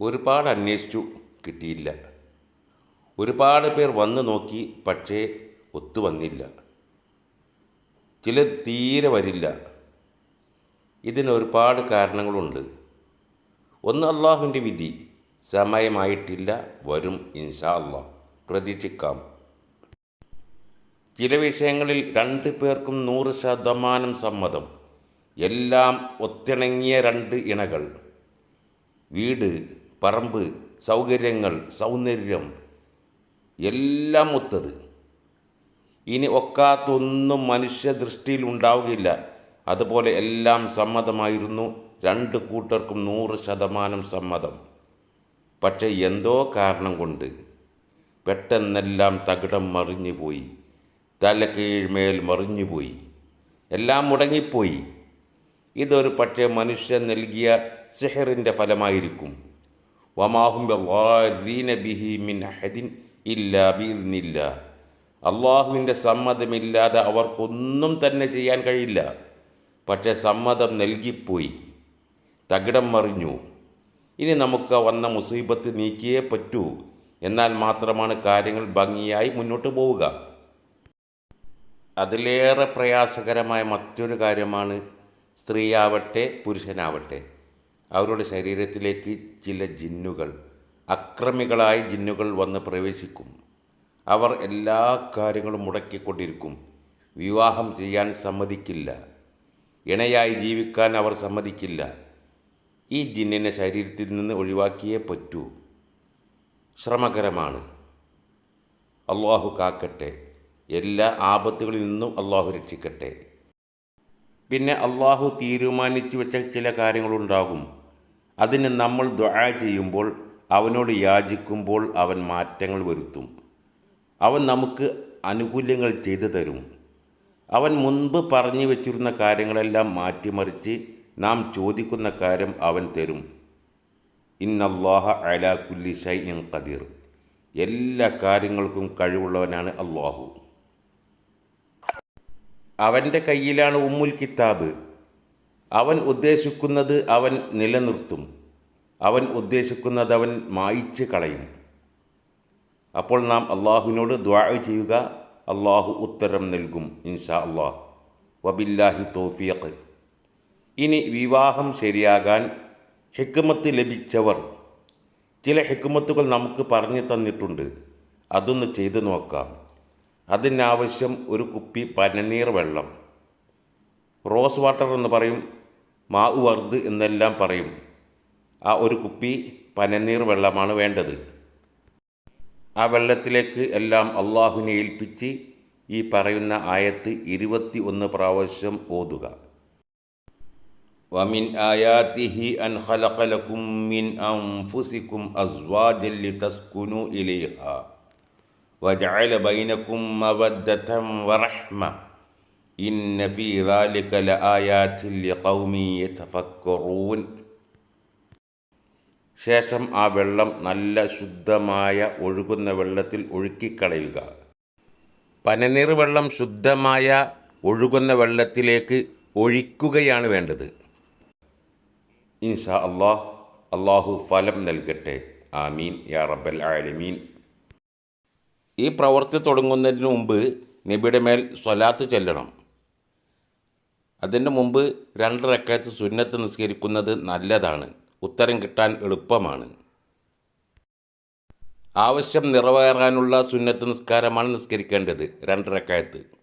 ഒരുപാട് അന്വേഷിച്ചു കിട്ടിയില്ല. ഒരുപാട് പേർ വന്നു നോക്കി പക്ഷേ ഒത്തു വന്നില്ല. ചിലർ തീരെ വരില്ല. ഇതിന് ഒരുപാട് കാരണങ്ങളുണ്ട്. ഒന്ന് അള്ളാഹുവിന്റെ വിധി. സമയമായിട്ടില്ല വരും ഇൻഷാ അള്ളാഹ് പ്രതീക്ഷിക്കാം. ചില വിഷയങ്ങളിൽ രണ്ട് പേർക്കും നൂറ് ശതമാനം സമ്മതം. എല്ലാം ഒത്തിണങ്ങിയ രണ്ട് ഇണകൾ. വീട് പറമ്പ് സൗകര്യങ്ങൾ സൗന്ദര്യം എല്ലാം ഒത്തത്. ഇനി ഒക്കാത്തൊന്നും മനുഷ്യദൃഷ്ടിയിൽ ഉണ്ടാവുകയില്ല. അതുപോലെ എല്ലാം സമ്മതമായിരുന്നു. രണ്ട് കൂട്ടർക്കും നൂറ് ശതമാനം സമ്മതം. പക്ഷേ എന്തോ കാരണം കൊണ്ട് പെട്ടെന്നെല്ലാം തകിടം മറിഞ്ഞു പോയി തലക്കീഴ്മേൽ മറിഞ്ഞുപോയി. എല്ലാം മുടങ്ങിപ്പോയി. ഇതൊരു പക്ഷേ മനുഷ്യൻ നൽകിയ സെഹറിന്റെ ഫലമായിരിക്കും. വമാഹും ബിഹി മിൻ അഹദിൻ ഇല്ലാ ബിഇذനില്ല അള്ളാഹുവിന്റെ സമ്മതമില്ലാതെ അവർക്കൊന്നും തന്നെ ചെയ്യാൻ കഴിയില്ല. പക്ഷെ സമ്മതം നൽകിപ്പോയി. തകിടം മറിഞ്ഞു. ഇനി നമുക്ക് വന്ന മുസീബത്ത് നീക്കിയേ പറ്റൂ. എന്നാൽ മാത്രമാണ് കാര്യങ്ങൾ ഭംഗിയായി മുന്നോട്ട് പോവുക. അതിലേറെ പ്രയാസകരമായ മറ്റൊരു കാര്യമാണ് സ്ത്രീയാവട്ടെ പുരുഷനാവട്ടെ. അവരുടെ ശരീരത്തിലേക്ക് ചില ജിന്നുകൾ അക്രമികളായ ജിന്നുകൾ വന്ന് പ്രവേശിക്കും. അവർ എല്ലാ കാര്യങ്ങളും മുടക്കിക്കൊണ്ടിരിക്കും. വിവാഹം ചെയ്യാൻ സമ്മതിക്കില്ല. ഇണയായി ജീവിക്കാൻ അവർ സമ്മതിക്കില്ല. ഈ ജിന്നിനെ ശരീരത്തിൽ നിന്ന് ഒഴിവാക്കിയേ പറ്റൂ. ശ്രമകരമാണ്. അള്ളാഹു കാക്കട്ടെ. എല്ലാ ആപത്തുകളിൽ നിന്നും അള്ളാഹു രക്ഷിക്കട്ടെ. പിന്നെ അള്ളാഹു തീരുമാനിച്ചു വെച്ച ചില കാര്യങ്ങളുണ്ടാകും. അതിന് നമ്മൾ ദ്വാ ചെയ്യുമ്പോൾ അവനോട് യാചിക്കുമ്പോൾ അവൻ മാറ്റങ്ങൾ വരുത്തും. അവൻ നമുക്ക് അനുകൂല്യങ്ങൾ ചെയ്തു തരും. അവൻ മുൻപ് പറഞ്ഞു വച്ചിരുന്ന കാര്യങ്ങളെല്ലാം മാറ്റിമറിച്ച് നാം ചോദിക്കുന്ന കാര്യം അവൻ തരും. ഇന്നല്ലാഹ അലാ കുല്ലി ഷൈഇൻ ഖദീർ. എല്ലാ കാര്യങ്ങൾക്കും കഴിവുള്ളവനാണ് അള്ളാഹു അവന്റെ കയ്യിലാണ് ഉമ്മുൽ കിതാബ്. അവൻ ഉദ്ദേശിക്കുന്നത് അവൻ നിലനിർത്തും. അവൻ ഉദ്ദേശിക്കുന്നത് അവൻ മായിച്ച് കളയും. അപ്പോൾ നാം അള്ളാഹുവിനോട് ദ്വാ ചെയ്യുക അള്ളാഹു ഉത്തരം നൽകും ഇൻഷാ അള്ളാഹ് വബില്ലാഹി തോഫിയത്ത് ഇനി വിവാഹം ശരിയാകാൻ ഹിക്മത്ത് ലഭിച്ചവർ ചില ഹിക്മത്തുകൾ നമുക്ക് പറഞ്ഞു തന്നിട്ടുണ്ട്. അതൊന്ന് ചെയ്തു നോക്കാം. അതിനാവശ്യം ഒരു കുപ്പി പനനീർ വെള്ളം. റോസ് വാട്ടർ എന്ന് പറയും. മാവ് വർദ് എന്നെല്ലാം പറയും ആ ഒരു കുപ്പി പനനീർ വെള്ളമാണ് വേണ്ടത് ആ വെള്ളത്തിലേക്ക് എല്ലാം അള്ളാഹുവിനെ ഏൽപ്പിച്ച് ഈ പറയുന്ന ആയത്ത് ഇരുപത്തി ഒന്ന് പ്രാവശ്യം ഓതുക ومن آياته أن خلق لكم من أنفسكم أزواجا لتسكنوا إليها وجعل بينكم مودة ورحمة إن في ذلك لآيات لقوم يتفكرون ശേഷം ആ വെള്ളം നല്ല ശുദ്ധമായ ഒഴുകുന്ന വെള്ളത്തിൽ ഒഴുക്കിക്കളയുക പനനീർ വെള്ളം ശുദ്ധമായ ഒഴുകുന്ന വെള്ളത്തിലേക്ക് ഒഴിക്കുകയാണ് വേണ്ടത് ഇൻഷാ അള്ളാഹ് അള്ളാഹു ഫലം നൽകട്ടെ ആമീൻ യാ റബ്ബൽ ആലമീൻ ഈ പ്രവൃത്തി തുടങ്ങുന്നതിന് മുമ്പ് നബിയുടെ മേൽ സ്വലാത്ത് ചെല്ലണം അതിന്റെ മുമ്പ് രണ്ട് റക്കയത്ത് സുന്നത്ത് നിസ്കരിക്കുന്നത് നല്ലതാണ്. ഉത്തരം കിട്ടാൻ എളുപ്പമാണ്. ആവശ്യം നിറവേറാനുള്ള സുന്നത്ത് നിസ്കാരമാണ് നിസ്കരിക്കേണ്ടത്. രണ്ട് റക്കയത്ത്.